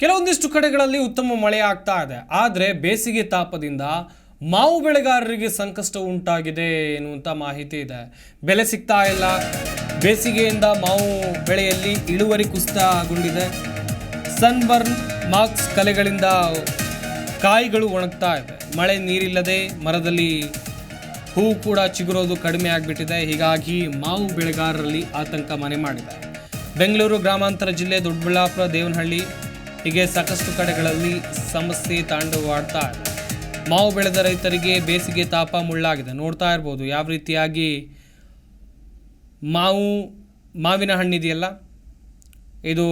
ಕೆಲವೊಂದಿಷ್ಟು ಕಡೆಗಳಲ್ಲಿ ಉತ್ತಮ ಮಳೆ ಆಗ್ತಾ ಇದೆ. ಆದರೆ ಬೇಸಿಗೆ ತಾಪದಿಂದ ಮಾವು ಬೆಳೆಗಾರರಿಗೆ ಸಂಕಷ್ಟ ಉಂಟಾಗಿದೆ ಎನ್ನುವಂಥ ಮಾಹಿತಿ ಇದೆ. ಬೆಲೆ ಸಿಗ್ತಾ ಇಲ್ಲ. ಬೇಸಿಗೆಯಿಂದ ಮಾವು ಬೆಳೆಯಲ್ಲಿ ಇಳುವರಿ ಕುಸಿತಗೊಂಡಿದೆ. ಸನ್ಬರ್ನ್, ಮಾರ್ಕ್ಸ್ ಕಲೆಗಳಿಂದ ಕಾಯಿಗಳು ಒಣಗ್ತಾ ಇವೆ ಮಳೆ ನೀರಿಲ್ಲದೆ ಮರದಲ್ಲಿ ಹೂವು ಕೂಡ ಚಿಗುರೋದು ಕಡಿಮೆ ಆಗಿಬಿಟ್ಟಿದೆ. ಹೀಗಾಗಿ ಮಾವು ಬೆಳೆಗಾರರಲ್ಲಿ ಆತಂಕ ಮನೆ ಮಾಡಿದೆ. ಬೆಂಗಳೂರು ಗ್ರಾಮಾಂತರ ಜಿಲ್ಲೆ ದೊಡ್ಡಬಳ್ಳಾಪುರ, ದೇವನಹಳ್ಳಿ ಹೀಗೆ ಸಾಕಷ್ಟು ಕಡೆಗಳಲ್ಲಿ ಸಮಸ್ಯೆ ತಾಂಡವಾಡ್ತಾ ಇದೆ. ಮಾವು ಬೆಳೆದ ರೈತರಿಗೆ ಬೇಸಿಗೆ ತಾಪ ಮುಳ್ಳಾಗಿದೆ. ನೋಡ್ತಾ ಇರ್ಬೋದು ಯಾವ ರೀತಿಯಾಗಿ ಮಾವು ಮಾವಿನ ಹಣ್ಣಿದೆಯಲ್ಲ ಇದು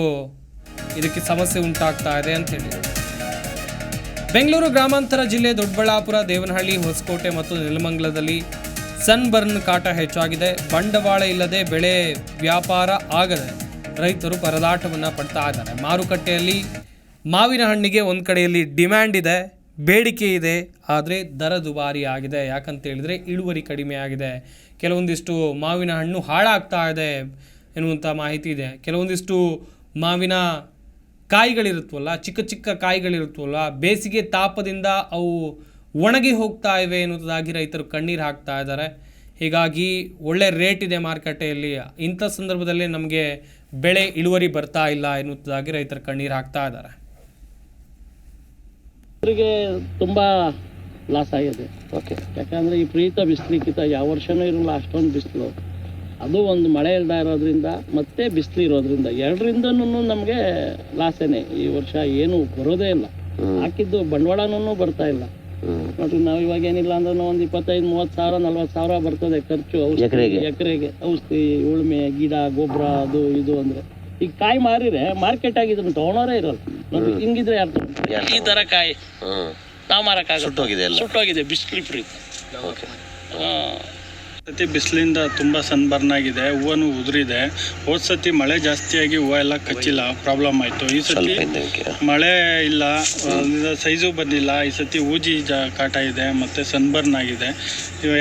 ಇದಕ್ಕೆ ಸಮಸ್ಯೆ ಉಂಟಾಗ್ತಾ ಇದೆ ಅಂತೇಳಿ ಬೆಂಗಳೂರು ಗ್ರಾಮಾಂತರ ಜಿಲ್ಲೆ ದೊಡ್ಡಬಳ್ಳಾಪುರ, ದೇವನಹಳ್ಳಿ, ಹೊಸಕೋಟೆ ಮತ್ತು ನೆಲಮಂಗಲದಲ್ಲಿ ಸನ್ಬರ್ನ್ ಕಾಟ ಹೆಚ್ಚಾಗಿದೆ. ಬಂಡವಾಳ ಇಲ್ಲದೆ ಬೆಳೆ ವ್ಯಾಪಾರ ಆಗದೆ ರೈತರು ಪರದಾಟವನ್ನು ಪಡ್ತಾ ಇದ್ದಾರೆ. ಮಾರುಕಟ್ಟೆಯಲ್ಲಿ ಮಾವಿನ ಹಣ್ಣಿಗೆ ಒಂದು ಕಡೆಯಲ್ಲಿ ಡಿಮ್ಯಾಂಡ್ ಇದೆ, ಬೇಡಿಕೆ ಇದೆ, ಆದರೆ ದರ ದುಬಾರಿ ಆಗಿದೆ. ಯಾಕಂತೇಳಿದರೆ ಇಳುವರಿ ಕಡಿಮೆ ಆಗಿದೆ. ಕೆಲವೊಂದಿಷ್ಟು ಮಾವಿನ ಹಣ್ಣು ಹಾಳಾಗ್ತಾ ಇದೆ ಎನ್ನುವಂಥ ಮಾಹಿತಿ ಇದೆ. ಕೆಲವೊಂದಿಷ್ಟು ಮಾವಿನ ಕಾಯಿಗಳಿರುತ್ತವಲ್ಲ, ಚಿಕ್ಕ ಚಿಕ್ಕ ಕಾಯಿಗಳಿರುತ್ತವಲ್ಲ, ಬೇಸಿಗೆ ತಾಪದಿಂದ ಅವು ಒಣಗಿ ಹೋಗ್ತಾ ಇವೆ ಎನ್ನುವುದಾಗಿ ರೈತರು ಕಣ್ಣೀರು ಹಾಕ್ತಾ ಇದ್ದಾರೆ. ಹೀಗಾಗಿ ಒಳ್ಳೆ ರೇಟ್ ಇದೆ ಮಾರುಕಟ್ಟೆಯಲ್ಲಿ. ಇಂಥ ಸಂದರ್ಭದಲ್ಲಿ ನಮಗೆ ಬೆಳೆ ಇಳುವರಿ ಬರ್ತಾ ಇಲ್ಲ ಎನ್ನುವುದಾಗಿ ರೈತರು ಕಣ್ಣೀರು ಹಾಕ್ತಾ ಇದ್ದಾರೆ. ಅವರಿಗೆ ತುಂಬಾ ಲಾಸ್ ಆಗಿದೆ. ಓಕೆ ಯಾಕಂದ್ರೆ ಈ ಪ್ರೀತ ಬಿಸಿಲಿಕ್ಕಿಂತ ಯಾವ ವರ್ಷನೂ ಇರಲ್ಲ ಅಷ್ಟೊಂದು ಬಿಸಿಲು. ಅದು ಒಂದು ಮಳೆ ಇಲ್ಲದ ಇರೋದ್ರಿಂದ ಮತ್ತೆ ಬಿಸಿಲು ಇರೋದ್ರಿಂದ ಎರಡರಿಂದನೂ ನಮಗೆ ಲಾಸೇನೆ ಈ ವರ್ಷ ಏನು ಬರೋದೇ ಇಲ್ಲ. ಹಾಕಿದ್ದು ಬಂಡವಾಳನೂ ಬರ್ತಾ ಇಲ್ಲ. ನೋಡ್ರಿ ನಾವು ಇವಾಗ ಏನಿಲ್ಲ ಅಂದ್ರೆ ಒಂದು ಇಪ್ಪತ್ತೈದು ಮೂವತ್ತು ಸಾವಿರ ನಲ್ವತ್ತು ಸಾವಿರ ಬರ್ತದೆ ಖರ್ಚು ಎಕ್ರೆಗೆ? ಎಕರೆಗೆ. ಔಷಧಿ ಉಳುಮೆ ಗಿಡ ಗೊಬ್ಬರ ಅದು ಇದು ಅಂದ್ರೆ. ಈಗ ಕಾಯಿ ಮಾರಿದ್ರೆ ಮಾರ್ಕೆಟ್ ಆಗಿದ್ರು ಇದನ್ನ ತಗೊಳೋರೇ ಇರಲ್ಲ. ನೋಡ್ರಿ ಹಿಂಗಿದ್ರೆ ಯಾರು ಈ ತರ ಕಾಯಿ. ನಾವು ಮಾರಕ್ಕಾಗ ಸುಟ್ಟೋಗಿದೆ ಸುಟ್ಟೋಗಿದೆ ಬಿಸಿಲು ಓಕೆ ಸತಿ ಬಿಸಿಲಿಂದ ತುಂಬ ಸನ್ಬರ್ನ್ ಆಗಿದೆ ಹೂವನು ಉದುರಿದೆ. ಹೋದ ಸತಿ ಮಳೆ ಜಾಸ್ತಿಯಾಗಿ ಹೂವು ಎಲ್ಲ ಕಚ್ಚಿಲ್ಲ ಪ್ರಾಬ್ಲಮ್ ಆಯಿತು. ಈ ಸತಿ ಮಳೆ ಇಲ್ಲ ಸೈಜು ಬಂದಿಲ್ಲ. ಈ ಸತಿ ಊಜಿ ಜಾ ಕಾಟ ಇದೆ ಮತ್ತು ಸನ್ಬರ್ನ್ ಆಗಿದೆ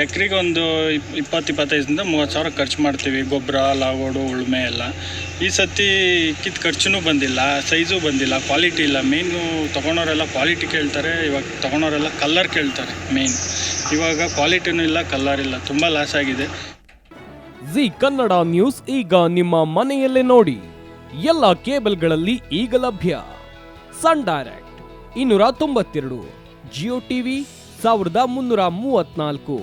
ಎಕರೆಗೆ ಒಂದು ಇಪ್ ಇಪ್ಪತ್ತು ಇಪ್ಪತ್ತೈದರಿಂದ ಮೂವತ್ತು ಸಾವಿರ ಖರ್ಚು ಮಾಡ್ತೀವಿ ಗೊಬ್ಬರ ಲಾಗೋಡು ಉಳುಮೆ ಎಲ್ಲ. ಈ ಸತಿ ಕಿತ್ ಖರ್ಚು ಬಂದಿಲ್ಲ ಸೈಜು ಬಂದಿಲ್ಲ ಕ್ವಾಲಿಟಿ ಇಲ್ಲ. ಮೇಯ್ನು ತೊಗೊಳೋರೆಲ್ಲ ಕ್ವಾಲಿಟಿ ಕೇಳ್ತಾರೆ ಇವಾಗ ತೊಗೊಳೋರೆಲ್ಲ ಕಲ್ಲರ್ ಕೇಳ್ತಾರೆ ಮೇಯ್ನ್ ಇವಾಗ ಕ್ವಾಲಿಟಿನೂ ಇಲ್ಲ ಕಲ್ಲರ್ ಇಲ್ಲ. ತುಂಬ ಲಾಸ್ ಆಗಿದೆ. ಜಿ ಕನ್ನಡ ನ್ಯೂಸ್ ಈಗ ನಿಮ್ಮ ಮನೆಯಲ್ಲೇ ನೋಡಿ. ಎಲ್ಲ ಕೇಬಲ್ಗಳಲ್ಲಿ ಈಗ ಲಭ್ಯ. ಸನ್ ಡೈರೆಕ್ಟ್ ಇನ್ನೂರ ತೊಂಬತ್ತೆರಡು, ಜಿಯೋ ಟಿವಿ ಸಾವಿರದ ಮುನ್ನೂರ ಮೂವತ್ನಾಲ್ಕು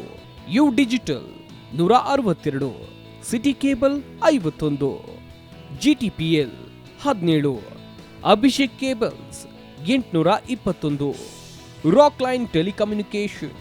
ಯು ಡಿಜಿಟಲ್ ನೂರ ಅರವತ್ತೆರಡು, ಸಿಟಿ ಕೇಬಲ್ ಐವತ್ತೊಂದು ಜಿ ಟಿ ಪಿ ಎಲ್ ಹದಿನೇಳು, ಅಭಿಷೇಕ್ ಕೇಬಲ್ಸ್ ಎಂಟುನೂರ ಇಪ್ಪತ್ತೊಂದು ರಾಕ್ ಲೈನ್ ಟೆಲಿಕಮ್ಯುನಿಕೇಶನ್